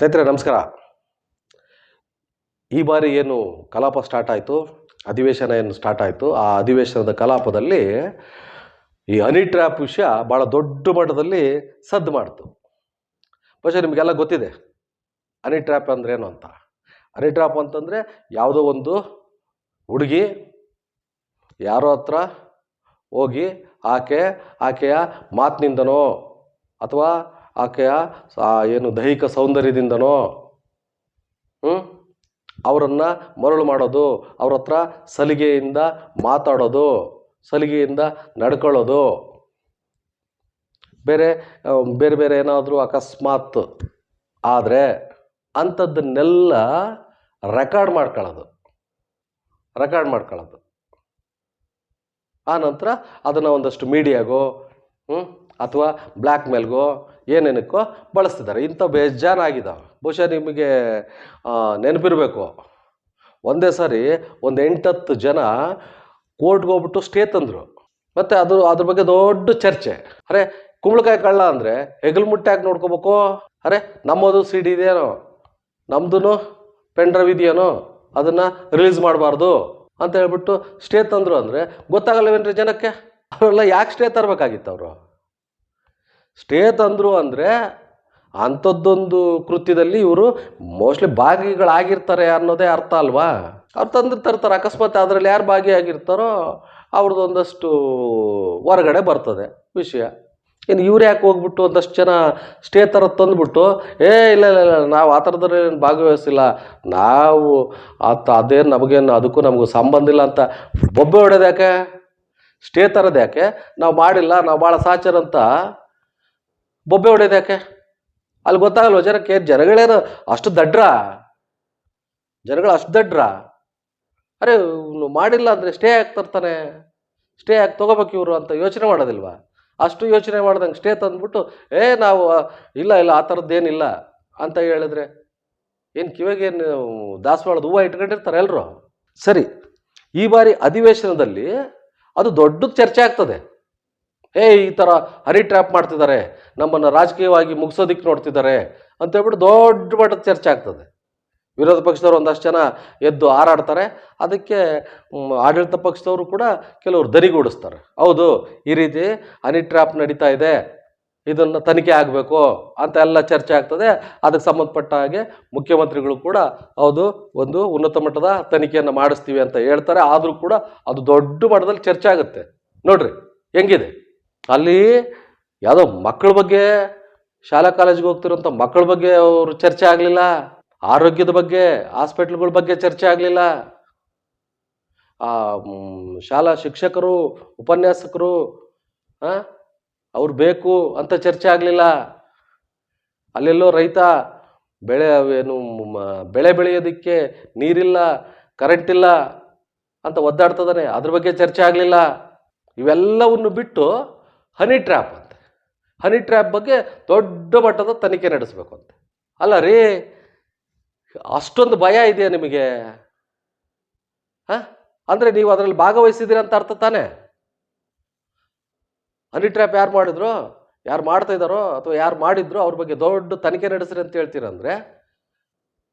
ಸ್ನೇಹಿತರೆ, ನಮಸ್ಕಾರ. ಈ ಬಾರಿ ಏನು ಕಲಾಪ ಸ್ಟಾರ್ಟ್ ಆಯಿತು? ಅಧಿವೇಶನ ಏನು ಸ್ಟಾರ್ಟ್ ಆಯಿತು? ಆ ಅಧಿವೇಶನದ ಕಲಾಪದಲ್ಲಿ ಈ ಹನಿ ಟ್ರ್ಯಾಪ್ ವಿಷಯ ಭಾಳ ದೊಡ್ಡ ಮಟ್ಟದಲ್ಲಿ ಸದ್ದು ಮಾಡ್ತು. ಬಹುಶಃ ನಿಮಗೆಲ್ಲ ಗೊತ್ತಿದೆ. ಹನಿ ಟ್ರ್ಯಾಪ್ ಏನು ಅಂತ? ಹನಿ ಟ್ರ್ಯಾಪ್ ಅಂತಂದರೆ ಯಾವುದೋ ಒಂದು ಹುಡುಗಿ ಯಾರೋ ಹತ್ರ ಹೋಗಿ ಆಕೆ, ಆಕೆಯ ಮಾತಿನಿಂದನೋ ಅಥವಾ ಆಕೆಯ ಏನು ದೈಹಿಕ ಸೌಂದರ್ಯದಿಂದನೋ ಹ್ಞೂ ಅವರನ್ನು ಮರಳು ಮಾಡೋದು, ಅವ್ರ ಹತ್ರ ಸಲಿಗೆಯಿಂದ ಮಾತಾಡೋದು, ಸಲಿಗೆಯಿಂದ ನಡ್ಕೊಳ್ಳೋದು. ಬೇರೆ ಬೇರೆ ಬೇರೆ ಏನಾದರೂ ಅಕಸ್ಮಾತ್ ಆದರೆ ಅಂಥದ್ದನ್ನೆಲ್ಲ ರೆಕಾರ್ಡ್ ಮಾಡ್ಕೊಳ್ಳೋದು. ರೆಕಾರ್ಡ್ ಮಾಡ್ಕೊಳ್ಳೋದು. ಆ ನಂತರ ಅದನ್ನು ಒಂದಷ್ಟು ಮೀಡಿಯಾಗೋ ಅಥವಾ ಬ್ಲ್ಯಾಕ್ ಮೇಲ್ಗೋ ಏನೇನಕ್ಕೋ ಬಳಸ್ತಿದ್ದಾರೆ. ಇಂಥ ಬೇಜಾನಾಗಿದ್ದಾವೆ ಬಹುಶಃ ನಿಮಗೆ ನೆನಪಿರಬೇಕು. ಒಂದೇ ಸಾರಿ ಒಂದು ಎಂಟತ್ತು ಜನ ಕೋರ್ಟ್ಗೆ ಹೋಗ್ಬಿಟ್ಟು ಸ್ಟೇ ತಂದರು. ಮತ್ತು ಅದು, ಅದ್ರ ಬಗ್ಗೆ ದೊಡ್ಡ ಚರ್ಚೆ. ಅರೆ, ಕುಂಬಳಕಾಯಿ ಕಳ್ಳ ಅಂದರೆ ಹೆಗಲು ಮುಟ್ಟಾಗಿ ನೋಡ್ಕೋಬೇಕು. ಅರೆ, ನಮ್ಮದು ಸಿ ಡಿ ಇದೆಯೇನೋ? ನಮ್ದು ಪೆನ್ ಡ್ರೈವ್ ಇದೆಯೇನೋ? ಅದನ್ನು ರಿಲೀಸ್ ಮಾಡಬಾರ್ದು ಅಂತ ಹೇಳ್ಬಿಟ್ಟು ಸ್ಟೇ ತಂದರು ಅಂದರೆ ಗೊತ್ತಾಗಲ್ಲವೇನ್ರಿ ಜನಕ್ಕೆ? ಅವರೆಲ್ಲ ಯಾಕೆ ಸ್ಟೇ ತರಬೇಕಾಗಿತ್ತು ಅವರು? ಸ್ಟೇ ತಂದರು ಅಂದರೆ ಅಂಥದ್ದೊಂದು ಕೃತ್ಯದಲ್ಲಿ ಇವರು ಮೋಸ್ಟ್ಲಿ ಭಾಗಿಗಳಾಗಿರ್ತಾರೆ ಅನ್ನೋದೇ ಅರ್ಥ ಅಲ್ವಾ? ಅವ್ರು ತಂದಿರ್ತಿರ್ತಾರೆ ತರ್ತಾರೆ, ಅಕಸ್ಮಾತ್ ಅದರಲ್ಲಿ ಯಾರು ಭಾಗಿಯಾಗಿರ್ತಾರೋ ಅವ್ರದ್ದು ಒಂದಷ್ಟು ಹೊರಗಡೆ ಬರ್ತದೆ ವಿಷಯ. ಇನ್ನು ಇವ್ರು ಯಾಕೆ ಹೋಗ್ಬಿಟ್ಟು ಒಂದಷ್ಟು ಜನ ಸ್ಟೇ ಥರ ತಂದುಬಿಟ್ಟು, ಏ, ಇಲ್ಲ ಇಲ್ಲ ಇಲ್ಲ, ನಾವು ಆ ಥರದ್ರೇನು ಭಾಗವಹಿಸಿಲ್ಲ, ನಾವು ಆತ ಅದೇನು ನಮಗೇನು, ಅದಕ್ಕೂ ನಮಗೂ ಸಂಬಂಧ ಇಲ್ಲ ಅಂತ ಬೊಬ್ಬೆ ಹೊಡೆದು ಯಾಕೆ? ಸ್ಟೇ ಥರದ್ದು ಯಾಕೆ? ನಾವು ಮಾಡಿಲ್ಲ, ನಾವು ಭಾಳ ಸಾಚರಂತ ಬೊಬ್ಬೆ ಹೊಡೆಯೋದು ಯಾಕೆ? ಅಲ್ಲಿ ಗೊತ್ತಾಗಲ್ವ ಜನಕ್ಕೆ ಜನಗಳೇನು ಅಷ್ಟು ದಡ್ರ? ಜನಗಳು ಅಷ್ಟು ದಡ್ರ? ಅರೆ ಮಾಡಿಲ್ಲ ಅಂದರೆ ಸ್ಟೇ ಯಾಕೆ ತರ್ತಾನೆ? ಸ್ಟೇ ಯಾಕೆ ತೊಗೋಬೇಕು ಇವರು ಅಂತ ಯೋಚನೆ ಮಾಡೋದಿಲ್ವಾ? ಅಷ್ಟು ಯೋಚನೆ ಮಾಡ್ದಂಗೆ ಸ್ಟೇ ತಂದ್ಬಿಟ್ಟು, ಏ, ನಾವು ಇಲ್ಲ ಇಲ್ಲ, ಆ ಥರದ್ದೇನಿಲ್ಲ ಅಂತ ಹೇಳಿದ್ರೆ, ಏನು ಕಿವಿಗೇನು ದಾಸವಾಳದ ಹೂವು ಇಟ್ಕೊಂಡಿರ್ತಾರೆ ಎಲ್ಲರೂ ಸರಿ, ಈ ಬಾರಿ ಅಧಿವೇಶನದಲ್ಲಿ ಅದು ದೊಡ್ಡ ಚರ್ಚೆ ಆಗ್ತದೆ. ಏ ಈ ಥರ ಹರಿ ಟ್ರ್ಯಾಪ್ ಮಾಡ್ತಿದ್ದಾರೆ. ನಮ್ಮನ್ನು ರಾಜಕೀಯವಾಗಿ ಮುಗಿಸೋದಿಕ್ಕೆ ನೋಡ್ತಿದ್ದಾರೆ ಅಂತ ಹೇಳ್ಬಿಟ್ಟು ದೊಡ್ಡ ಮಟ್ಟದ ಚರ್ಚೆ ಆಗ್ತದೆ. ವಿರೋಧ ಪಕ್ಷದವ್ರು ಒಂದಷ್ಟು ಜನ ಎದ್ದು ಹಾರಾಡ್ತಾರೆ. ಅದಕ್ಕೆ ಆಡಳಿತ ಪಕ್ಷದವರು ಕೂಡ ಕೆಲವರು ದರಿಗೂಡಿಸ್ತಾರೆ ಹೌದು, ಈ ರೀತಿ ಹನಿ ಟ್ರ್ಯಾಪ್ ನಡೀತಾ ಇದೆ. ಇದನ್ನು ತನಿಖೆ ಆಗಬೇಕು ಅಂತ ಎಲ್ಲ ಚರ್ಚೆ ಆಗ್ತದೆ. ಅದಕ್ಕೆ ಸಂಬಂಧಪಟ್ಟ ಹಾಗೆ ಮುಖ್ಯಮಂತ್ರಿಗಳು ಕೂಡ ಹೌದು, ಒಂದು ಉನ್ನತ ಮಟ್ಟದ ತನಿಖೆಯನ್ನು ಮಾಡಿಸ್ತೀವಿ ಅಂತ ಹೇಳ್ತಾರೆ. ಆದರೂ ಕೂಡ ಅದು ದೊಡ್ಡ ಮಟ್ಟದಲ್ಲಿ ಚರ್ಚೆ ಆಗುತ್ತೆ. ನೋಡ್ರಿ, ಹೆಂಗಿದೆ? ಅಲ್ಲಿ ಯಾವುದೋ ಮಕ್ಕಳ ಬಗ್ಗೆ, ಶಾಲಾ ಕಾಲೇಜಿಗೆ ಹೋಗ್ತಿರೋಂಥ ಮಕ್ಕಳ ಬಗ್ಗೆ ಅವರು ಚರ್ಚೆ ಆಗಲಿಲ್ಲ, ಆರೋಗ್ಯದ ಬಗ್ಗೆ ಹಾಸ್ಪಿಟ್ಲ್ಗಳ ಬಗ್ಗೆ ಚರ್ಚೆ ಆಗಲಿಲ್ಲ. ಶಾಲಾ ಶಿಕ್ಷಕರು, ಉಪನ್ಯಾಸಕರು ಅವ್ರು ಬೇಕು ಅಂತ ಚರ್ಚೆ ಆಗಲಿಲ್ಲ. ಅಲ್ಲೆಲ್ಲೋ ರೈತ ಬೆಳೆ, ಏನು ಬೆಳೆ ಬೆಳೆಯೋದಕ್ಕೆ ನೀರಿಲ್ಲ ಕರೆಂಟ್ ಇಲ್ಲ ಅಂತ ಒದ್ದಾಡ್ತದಾನೆ ಅದ್ರ ಬಗ್ಗೆ ಚರ್ಚೆ ಆಗಲಿಲ್ಲ. ಇವೆಲ್ಲವನ್ನು ಬಿಟ್ಟು ಹನಿ ಟ್ರ್ಯಾಪ್ ಅಂತ. ಹನಿ ಟ್ರ್ಯಾಪ್ ಬಗ್ಗೆ ದೊಡ್ಡ ಮಟ್ಟದ ತನಿಖೆ ನಡೆಸಬೇಕು ಅಂತ. ಅಲ್ಲ ರೀ, ಅಷ್ಟೊಂದು ಭಯ ಇದೆಯಾ ನಿಮಗೆ? ಹಾಂ? ಅಂದರೆ ನೀವು ಅದರಲ್ಲಿ ಭಾಗವಹಿಸಿದ್ದೀರ ಅಂತ ಅರ್ಥ ತಾನೇ? ಹನಿ ಟ್ರ್ಯಾಪ್ ಯಾರು ಮಾಡಿದ್ರು? ಯಾರು ಮಾಡ್ತಾ ಇದ್ದಾರೋ ಅಥವಾ ಯಾರು ಮಾಡಿದ್ರು ಅವ್ರ ಬಗ್ಗೆ ದೊಡ್ಡ ತನಿಖೆ ನಡೆಸ್ರಿ ಅಂತ ಹೇಳ್ತೀರಂದ್ರೆ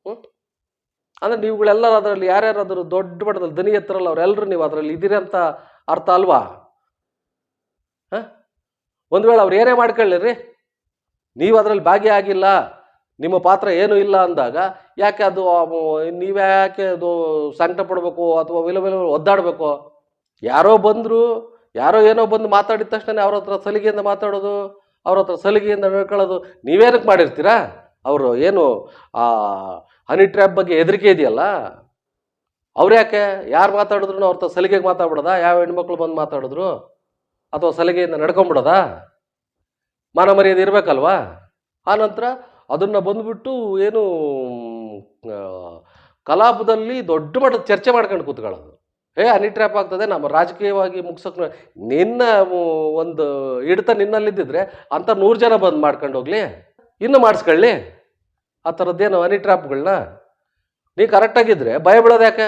ಹ್ಞೂ ಅಂದರೆ ನೀವುಗಳೆಲ್ಲ ಅದರಲ್ಲಿ ಯಾರ್ಯಾರು ಅದ್ರ ದೊಡ್ಡ ಮಟ್ಟದಲ್ಲಿ ದನಿ ಎತ್ತರಲ್ಲ ಅವರೆಲ್ಲರೂ ನೀವು ಅದರಲ್ಲಿ ಇದ್ದೀರಿ ಅಂತ ಅರ್ಥ ಅಲ್ವಾ? ಹಾಂ? ಒಂದು ವೇಳೆ ಅವ್ರು ಏನೇ ಮಾಡ್ಕೊಳ್ಳಿರಿ. ನೀವು ಅದರಲ್ಲಿ ಭಾಗಿಯಾಗಿಲ್ಲ, ನಿಮ್ಮ ಪಾತ್ರ ಏನೂ ಇಲ್ಲ ಅಂದಾಗ ಯಾಕೆ ಅದು ನೀವ್ಯಾಕೆ ಅದು ಸಂಕಟ ಪಡಬೇಕು ಅಥವಾ ವಿಲ ವಿಲ ಒದ್ದಾಡಬೇಕು? ಯಾರೋ ಬಂದರು, ಯಾರೋ ಏನೋ ಬಂದು ಮಾತಾಡಿದ ತಕ್ಷಣ ಅವ್ರ ಹತ್ರ ಸಲಿಗೆಯಿಂದ ಮಾತಾಡೋದು, ಅವ್ರ ಹತ್ರ ಸಲಿಗೆಯಿಂದ ಹೇಳ್ಕೊಳ್ಳೋದು ನೀವೇನಕ್ಕೆ ಮಾಡಿರ್ತೀರಾ? ಅವರು ಏನು, ಆ, ಹನಿ ಟ್ರ್ಯಾಪ್ ಬಗ್ಗೆ ಹೆದರಿಕೆ ಇದೆಯಲ್ಲ? ಅವ್ರು ಯಾಕೆ ಯಾರು ಮಾತಾಡಿದ್ರು ಅವ್ರ ಹತ್ರ ಸಲಿಗೆಗೆ ಮಾತಾಡ್ಬಿಡೋದಾ? ಯಾವ ಹೆಣ್ಮಕ್ಳು ಬಂದು ಮಾತಾಡಿದ್ರು? ಅಥವಾ ಸಲಿಗೆಯಿಂದ ನಡ್ಕೊಂಬಿಡೋದಾ? ಮಾನ ಮರ್ಯಾದೆ ಇರಬೇಕಲ್ವಾ? ಆ ನಂತರ ಅದನ್ನು ಬಂದುಬಿಟ್ಟು ಏನು ಕಲಾಪದಲ್ಲಿ ದೊಡ್ಡ ಮಟ್ಟದ ಚರ್ಚೆ ಮಾಡ್ಕೊಂಡು ಕೂತ್ಕೊಳ್ಳೋದು. ಏ, ಹನಿ ಟ್ರ್ಯಾಪ್ ಆಗ್ತದೆ, ನಮ್ಮ ರಾಜಕೀಯವಾಗಿ ಮುಗ್ಸೋಕೆ ನಿನ್ನ ಒಂದು ಹಿಡಿತ ನಿನ್ನಲ್ಲಿದ್ದಿದ್ರೆ ಅಂತ ನೂರು ಜನ ಬಂದು ಮಾಡ್ಕೊಂಡು ಹೋಗ್ಲಿ ಇನ್ನು ಮಾಡಿಸ್ಕೊಳ್ಳಿ. ಆ ಥರದ್ದೇನು ಹನಿ ಟ್ರ್ಯಾಪ್ಗಳನ್ನ ನೀವು ಕರೆಕ್ಟಾಗಿದ್ದರೆ ಭಯ ಬಿಡೋದು ಯಾಕೆ?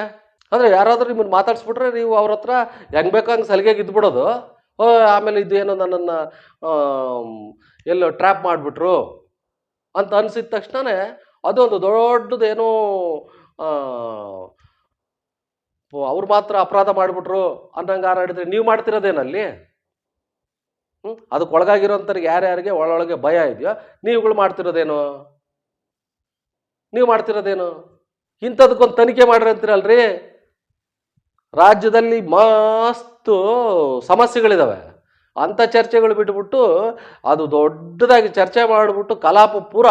ಅಂದರೆ ಯಾರಾದರೂ ನಿಮ್ಮನ್ನು ಮಾತಾಡಿಸ್ಬಿಟ್ರೆ ನೀವು ಅವ್ರ ಹತ್ರ ಹೆಂಗೆ ಬೇಕೋ ಹಂಗೆ ಸಲಿಗೆಗೆ ಇದ್ಬಿಡೋದು. ಆಮೇಲೆ ಇದು ಏನೋ ನನ್ನನ್ನು ಎಲ್ಲೋ ಟ್ರ್ಯಾಪ್ ಮಾಡಿಬಿಟ್ರು ಅಂತ ಅನಿಸಿದ ತಕ್ಷಣವೇ ಅದೊಂದು ದೊಡ್ಡದೇನೋ ಅವ್ರು ಮಾತ್ರ ಅಪರಾಧ ಮಾಡಿಬಿಟ್ರು ಅನ್ನಂಗೆ ಹಾರಾಡಿದ್ರೆ ನೀವು ಮಾಡ್ತಿರೋದೇನಲ್ಲಿ? ಹ್ಞೂ ಅದಕ್ಕೆ ಒಳಗಾಗಿರೋಂಥವ್ರಿಗೆ ಯಾರ್ಯಾರಿಗೆ ಒಳೊಳಗೆ ಭಯ ಇದೆಯೋ, ನೀವುಗಳು ಮಾಡ್ತಿರೋದೇನು? ನೀವು ಮಾಡ್ತಿರೋದೇನು? ಇಂಥದಕ್ಕೊಂದು ತನಿಖೆ ಮಾಡ್ರಿ ಅಂತೀರಲ್ರಿ? ರಾಜ್ಯದಲ್ಲಿ ಮಸ್ತು ಸಮಸ್ಯೆಗಳಿದ್ದಾವೆ ಅಂಥ ಚರ್ಚೆಗಳು ಬಿಟ್ಬಿಟ್ಟು ಅದು ದೊಡ್ಡದಾಗಿ ಚರ್ಚೆ ಮಾಡಿಬಿಟ್ಟು ಕಲಾಪ ಪೂರ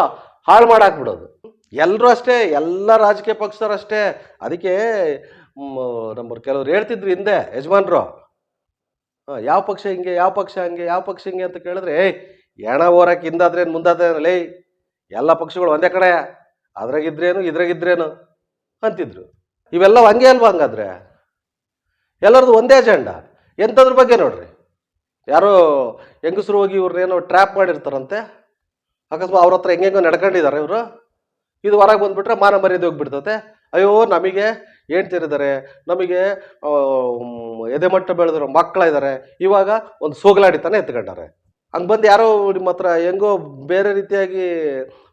ಹಾಳು ಮಾಡಾಕ್ಬಿಡೋದು. ಎಲ್ಲರೂ ಅಷ್ಟೇ, ಎಲ್ಲ ರಾಜಕೀಯ ಪಕ್ಷದವ್ರು ಅಷ್ಟೇ. ಅದಕ್ಕೆ ನಮ್ಮ ಕೆಲವ್ರು ಹೇಳ್ತಿದ್ರು ಹಿಂದೆ, ಯಜಮಾನ್ರು. ಯಾವ ಪಕ್ಷ ಹಿಂಗೆ, ಯಾವ ಪಕ್ಷ ಹಂಗೆ, ಯಾವ ಪಕ್ಷ ಹಿಂಗೆ ಅಂತ ಕೇಳಿದ್ರೆ, ಏಯ್ ಎಣ ಓರಕ್ಕೆ ಹಿಂದಾದ್ರೇನು ಮುಂದಾದ್ರೇನು? ಲೇ, ಎಲ್ಲ ಪಕ್ಷಗಳು ಒಂದೇ ಕಡೆ. ಅದ್ರಾಗಿದ್ರೇನು, ಇದ್ರಾಗಿದ್ರೇನು? ಅಂತಿದ್ರು. ಇವೆಲ್ಲ ಹಂಗೆ ಅಲ್ವಾ ಹಂಗಾದ್ರೆ? ಎಲ್ಲರದು ಒಂದೇ ಅಜೆಂಡ ಎಂಥದ್ರ ಬಗ್ಗೆ ನೋಡ್ರಿ? ಯಾರೋ ಹೆಂಗಸರು ಹೋಗಿ ಇವ್ರನ್ನೇನೋ ಟ್ರ್ಯಾಪ್ ಮಾಡಿರ್ತಾರಂತೆ. ಅಕಸ್ಮಾತ್ ಅವ್ರ ಹತ್ರ ಹೆಂಗೆಂಗೋ ನಡ್ಕೊಂಡಿದ್ದಾರೆ ಇವರು. ಇದು ಹೊರಗೆ ಬಂದುಬಿಟ್ರೆ ಮಾನ ಮರ್ಯಾದೆ ಹೋಗ್ಬಿಡ್ತತೆ. ಅಯ್ಯೋ, ನಮಗೆ ಹೇಳ್ತಿರಿದ್ದಾರೆ ನಮಗೆ ಎದೆ ಮಟ್ಟ ಬೆಳೆದ್ರು ಮಕ್ಕಳಿದ್ದಾರೆ ಇವಾಗ ಒಂದು ಸೋಗಲಾಡಿತಾನೆ ಎತ್ಕೊಂಡಾರೆ. ಹಂಗೆ ಬಂದು ಯಾರೋ ನಿಮ್ಮ ಹತ್ರ ಹೆಂಗೋ ಬೇರೆ ರೀತಿಯಾಗಿ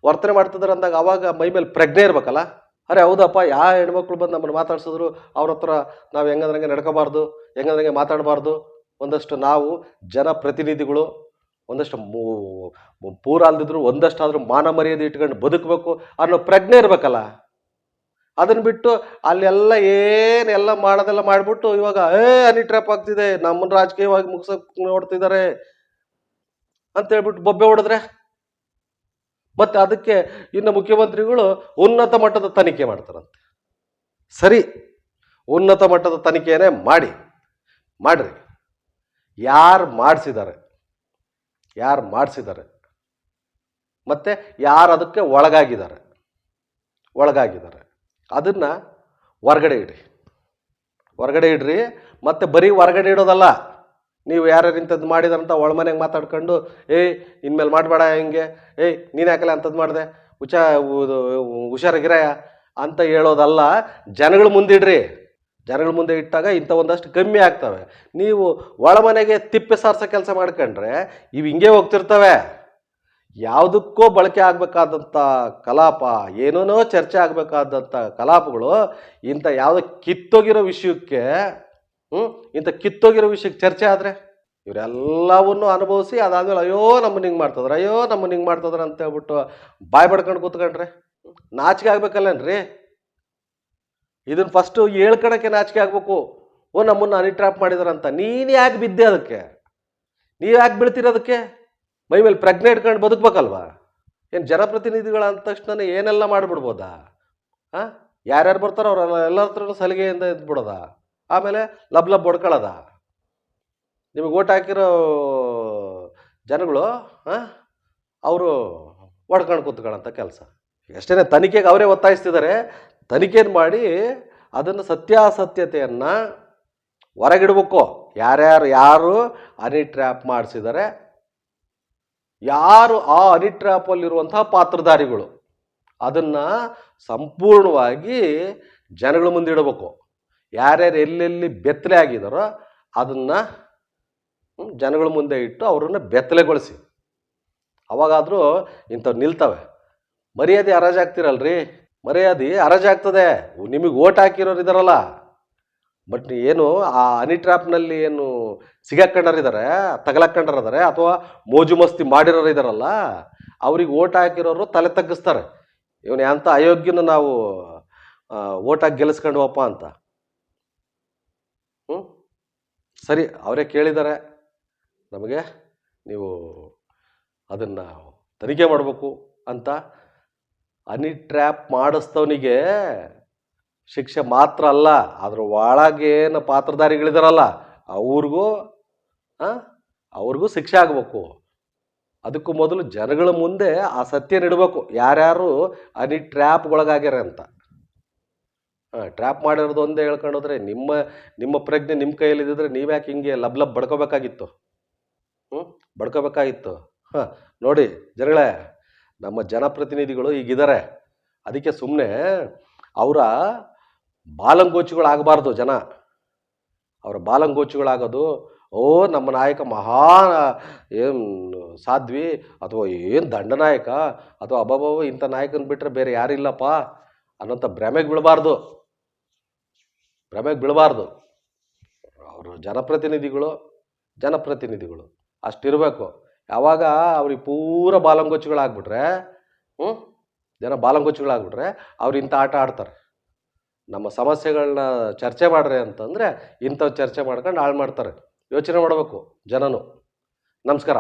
ವರ್ತನೆ ಮಾಡ್ತಿದ್ದಾರೆ ಅಂದಾಗ ಅವಾಗ ಮೈ ಮೇಲೆ ಪ್ರಜ್ಞೆ ಇರ್ಬೇಕಲ್ಲ. ಅರೆ ಹೌದಪ್ಪ ಯಾವ ಹೆಣ್ಮಕ್ಳು ಬಂದು ನಮ್ಮನ್ನು ಮಾತಾಡ್ಸಿದ್ರು? ಅವ್ರ ಹತ್ರ ನಾವು ಹೆಂಗಂದ್ರಂಗೆ ನಡ್ಕೋಬಾರ್ದು, ಹೆಂಗಂದ್ರಂಗೆ ಮಾತಾಡಬಾರ್ದು. ಒಂದಷ್ಟು ನಾವು ಜನಪ್ರತಿನಿಧಿಗಳು, ಒಂದಷ್ಟು ಪೂರ ಅಲ್ದಿದ್ರು ಒಂದಷ್ಟಾದ್ರೂ ಮಾನ ಮರ್ಯಾದೆ ಇಟ್ಕೊಂಡು ಬದುಕಬೇಕು ಅನ್ನೋ ಪ್ರಜ್ಞೆ ಇರಬೇಕಲ್ಲ. ಅದನ್ನು ಬಿಟ್ಟು ಅಲ್ಲೆಲ್ಲ ಏನೆಲ್ಲ ಮಾಡೋದೆಲ್ಲ ಮಾಡಿಬಿಟ್ಟು ಇವಾಗ, ಏ ಅನಿ ಟ್ರ್ಯಾಪ್ ಆಗ್ತಿದೆ ನಮ್ಮನ್ನು ರಾಜಕೀಯವಾಗಿ ಮುಗಿಸೋಕೆ ನೋಡ್ತಿದ್ದಾರೆ ಅಂತ ಹೇಳ್ಬಿಟ್ಟು ಬೊಬ್ಬೆ ಹೊಡೆದ್ರೆ? ಮತ್ತೆ ಅದಕ್ಕೆ ಇನ್ನು ಮುಖ್ಯಮಂತ್ರಿಗಳು ಉನ್ನತ ಮಟ್ಟದ ತನಿಖೆ ಮಾಡ್ತಾರಂತೆ. ಸರಿ, ಉನ್ನತ ಮಟ್ಟದ ತನಿಖೆಯೇ ಮಾಡಿ, ಮಾಡ್ರಿ. ಯಾರು ಮಾಡಿಸಿದ್ದಾರೆ? ಯಾರು ಮಾಡಿಸಿದ್ದಾರೆ? ಮತ್ತು ಯಾರು ಅದಕ್ಕೆ ಒಳಗಾಗಿದ್ದಾರೆ? ಒಳಗಾಗಿದ್ದಾರೆ. ಅದನ್ನು ಹೊರಗಡೆ ಇಡ್ರಿ. ಹೊರಗಡೆ ಇಡ್ರಿ, ಮತ್ತು ಬರೀ ಹೊರಗಡೆ ಇಡೋದಲ್ಲ ನೀವು ಯಾರ್ಯಾರು ಇಂಥದ್ದು ಮಾಡಿದಾರಂತ ಒಳಮನೆಗೆ ಮಾತಾಡ್ಕೊಂಡು ಏಯ್ ಇನ್ಮೇಲೆ ಮಾಡಬೇಡ ಹಿಂಗೆ. ಏಯ್ ನೀನು ಯಾಕಲ್ಲ ಅಂಥದ್ದು ಮಾಡಿದೆ? ಹುಷಾ ಹುಷಾರಾಗಿರಯ ಅಂತ ಹೇಳೋದಲ್ಲ, ಜನಗಳ ಮುಂದಿಡ್ರಿ ಜನಗಳ ಮುಂದೆ ಇಟ್ಟಾಗ ಇಂಥ ಒಂದಷ್ಟು ಕಮ್ಮಿ ಆಗ್ತವೆ. ನೀವು ಒಳಮನೆಗೆ ತಿಪ್ಪೆ ಸಾರಿಸೋ ಕೆಲಸ ಮಾಡ್ಕೊಂಡ್ರೆ ಇವು ಹಿಂಗೆ ಹೋಗ್ತಿರ್ತವೆ. ಯಾವುದಕ್ಕೋ ಬಳಕೆ ಆಗಬೇಕಾದಂಥ ಕಲಾಪ, ಏನೇನೋ ಚರ್ಚೆ ಆಗಬೇಕಾದಂಥ ಕಲಾಪಗಳು ಇಂಥ ಯಾವುದೋ ಕಿತ್ತೋಗಿರೋ ವಿಷಯಕ್ಕೆ ಹ್ಞೂ ಇಂಥ ಕಿತ್ತೋಗಿರೋ ವಿಷಯಕ್ಕೆ ಚರ್ಚೆ ಆದರೆ ಇವರೆಲ್ಲವನ್ನು ಅನುಭವಿಸಿ ಅದಾದ್ಮೇಲೆ ಅಯ್ಯೋ ನಮ್ಮನ್ನ ಹಿಂಗೆ ಮಾಡ್ತದ್ರ, ಅಯ್ಯೋ ನಮ್ಮನ್ನ ಹಿಂಗೆ ಮಾಡ್ತದ್ರ ಅಂತ ಹೇಳ್ಬಿಟ್ಟು ಬಾಯ್ ಬಡ್ಕೊಂಡು ಕೂತ್ಕೊಂಡ್ರೆ? ನಾಚಿಕೆ ಆಗ್ಬೇಕಲ್ಲೇನ್ರಿ? ಇದನ್ನ ಫಸ್ಟು ಹೇಳ್ಕೊಳಕ್ಕೆ ನಾಚಿಕೆ ಆಗ್ಬೇಕು. ಓ, ನಮ್ಮನ್ನ ಅನಿಟ್ರಾಪ್ ಮಾಡಿದ್ರ ಮಾಡಿದಾರಂತ. ನೀನು ಯಾಕೆ ಬಿದ್ದೆ ಅದಕ್ಕೆ? ನೀವು ಯಾಕೆ ಬೀಳ್ತೀರ ಮೈ ಮೇಲೆ ಪ್ರಜ್ಞೆ ಇಟ್ಕೊಂಡು ಬದುಕ್ಬೇಕಲ್ವಾ? ಏನು ಜನಪ್ರತಿನಿಧಿಗಳ ಅಂದ ತಕ್ಷಣ ಏನೆಲ್ಲ ಮಾಡಿಬಿಡ್ಬೋದಾ? ಹಾಂ ಯಾರ್ಯಾರು ಬರ್ತಾರೋ ಅವರೆಲ್ಲ ಎಲ್ಲರ ಹತ್ರನೂ ಸಲಿಗೆಯಿಂದ ಇದ್ಬಿಡೋದ? ಆಮೇಲೆ ಲಬ್ ಲಬ್ ಹೊಡ್ಕೊಳ್ಳೋದ ನಿಮಗೆ ಓಟ್ ಹಾಕಿರೋ ಜನಗಳು ಅವರು ಹೊಡ್ಕೊಂಡು ಕೂತ್ಕೊಳ್ಳೋಂಥ ಕೆಲಸ. ಅಷ್ಟೇ ತನಿಖೆಗೆ ಅವರೇ ಒತ್ತಾಯಿಸ್ತಿದ್ದಾರೆ. ತನಿಖೆಯನ್ನು ಮಾಡಿ ಅದನ್ನು ಸತ್ಯಾಸತ್ಯತೆಯನ್ನು ಹೊರಗಿಡ್ಬೇಕು. ಯಾರ್ಯಾರು, ಯಾರು ಹನಿ ಟ್ರ್ಯಾಪ್ ಮಾಡಿಸಿದ್ದಾರೆ. ಯಾರು ಆ ಹನಿ ಟ್ರ್ಯಾಪಲ್ಲಿರುವಂತಹ ಪಾತ್ರಧಾರಿಗಳು. ಅದನ್ನು ಸಂಪೂರ್ಣವಾಗಿ ಜನಗಳ ಮುಂದೆ ಇಡಬೇಕು. ಯಾರ್ಯಾರು ಎಲ್ಲೆಲ್ಲಿ ಬೆತ್ತಲೆ ಆಗಿದಾರೋ ಅದನ್ನು ಜನಗಳ ಮುಂದೆ ಇಟ್ಟು ಅವರನ್ನು ಬೆತ್ತಲೆಗೊಳಿಸಿ. ಅವಾಗಾದರೂ ಇಂಥವ್ರು ನಿಲ್ತವೆ. ಮರ್ಯಾದೆ ಹರಾಜಾಗ್ತಿರಲ್ರಿ ಮರ್ಯಾದೆ ಅರಾಜಾಗ್ತದೆ. ನಿಮಗೆ ಓಟ್ ಹಾಕಿರೋರು ಇದಾರಲ್ಲ. ಬಟ್ ಏನು ಆ ಹನಿ ಟ್ರ್ಯಾಪ್ನಲ್ಲಿ ಏನು ಸಿಗಾಕೊಂಡರಿದ್ದಾರೆ ತಗಲಾಕೊಂಡರಿದ್ದಾರೆ ಅಥವಾ ಮೋಜು ಮಸ್ತಿ ಮಾಡಿರೋರು ಇದಾರಲ್ಲ, ಅವ್ರಿಗೆ ಓಟ್ ಹಾಕಿರೋರು ತಲೆ ತಗ್ಗಿಸ್ತಾರೆ. ಇವನು ಎಂಥ ಅಯೋಗ್ಯನ ನಾವು ಓಟಾಗಿ ಗೆಲ್ಲಿಸ್ಕೊಂಡ್ವಪ್ಪ ಅಂತ ಹ್ಞೂ ಸರಿ, ಅವರೇ ಕೇಳಿದ್ದಾರೆ ನಮಗೆ ನೀವು ಅದನ್ನು ತನಿಖೆ ಮಾಡಬೇಕು ಅಂತ ಹನಿ ಟ್ರ್ಯಾಪ್ ಮಾಡಿಸ್ತವನಿಗೆ ಶಿಕ್ಷೆ ಮಾತ್ರ ಅಲ್ಲ ಅದ್ರ ಒಳಗೇನು ಪಾತ್ರಧಾರಿಗಳಿದಾರಲ್ಲ, ಅವ್ರಿಗೂ ಅವ್ರಿಗೂ ಶಿಕ್ಷೆ ಆಗಬೇಕು. ಅದಕ್ಕೂ ಮೊದಲು ಜನಗಳ ಮುಂದೆ ಆ ಸತ್ಯ ನೀಡಬೇಕು ಯಾರ್ಯಾರು ಹನಿ ಟ್ರ್ಯಾಪ್ಗೊಳಗಾಗ್ಯಾರ ಅಂತ. ಟ್ರ್ಯಾಪ್ ಮಾಡಿರೋದು ಒಂದೇ ಹೇಳ್ಕೊಂಡು ನಿಮ್ಮ ನಿಮ್ಮ ಪ್ರಜ್ಞೆ ನಿಮ್ಮ ಕೈಯಲ್ಲಿದ್ದರೆ ನೀವ್ಯಾಕೆ ಹಿಂಗೆ ಲಬ್ ಲಬ್ ಬಡ್ಕೋಬೇಕಾಗಿತ್ತು? ಹ್ಞೂ ಬಡ್ಕೋಬೇಕಾಗಿತ್ತು. ಹಾಂ, ನೋಡಿ ಜನಗಳೇ, ನಮ್ಮ ಜನಪ್ರತಿನಿಧಿಗಳು ಈಗಿದ್ದಾರೆ. ಅದಕ್ಕೆ ಸುಮ್ಮನೆ ಅವರ ಬಾಲಂಗೋಚುಗಳಾಗಬಾರ್ದು ಜನ. ಅವರ ಬಾಲಂಗೋಚುಗಳಾಗೋದು ಓ, ನಮ್ಮ ನಾಯಕ ಮಹಾ, ಏನು ಸಾಧ್ವಿ ಅಥವಾ ಏನು ದಂಡನಾಯಕ ಅಥವಾ ಅಬ್ಬಬ್ಬ ಇಂಥ ನಾಯಕನ ಬಿಟ್ಟರೆ ಬೇರೆ ಯಾರಿಲ್ಲಪ್ಪ ಅನ್ನೋಂಥ ಭ್ರಮೆಗೆ ಬೀಳಬಾರ್ದು. ಭ್ರಮೆಗೆ ಬೀಳಬಾರ್ದು. ಅವರು ಜನಪ್ರತಿನಿಧಿಗಳು ಜನಪ್ರತಿನಿಧಿಗಳು. ಅಷ್ಟಿರಬೇಕು. ಯಾವಾಗ ಅವ್ರಿಗೆ ಪೂರ ಬಾಲಂಗೊಚ್ಚುಗಳಾಗ್ಬಿಟ್ರೆ ಹ್ಞೂ ಜನ ಬಾಲಂಗೊಚ್ಚುಗಳಾಗ್ಬಿಟ್ರೆ ಅವ್ರು ಇಂಥ ಆಟ ಆಡ್ತಾರೆ. ನಮ್ಮ ಸಮಸ್ಯೆಗಳನ್ನ ಚರ್ಚೆ ಮಾಡ್ರಿ ಅಂತಂದರೆ ಇಂಥವು ಚರ್ಚೆ ಮಾಡ್ಕೊಂಡು ಹಾಳು ಮಾಡ್ತಾರೆ. ಯೋಚನೆ ಮಾಡಬೇಕು ಜನನು. ನಮಸ್ಕಾರ.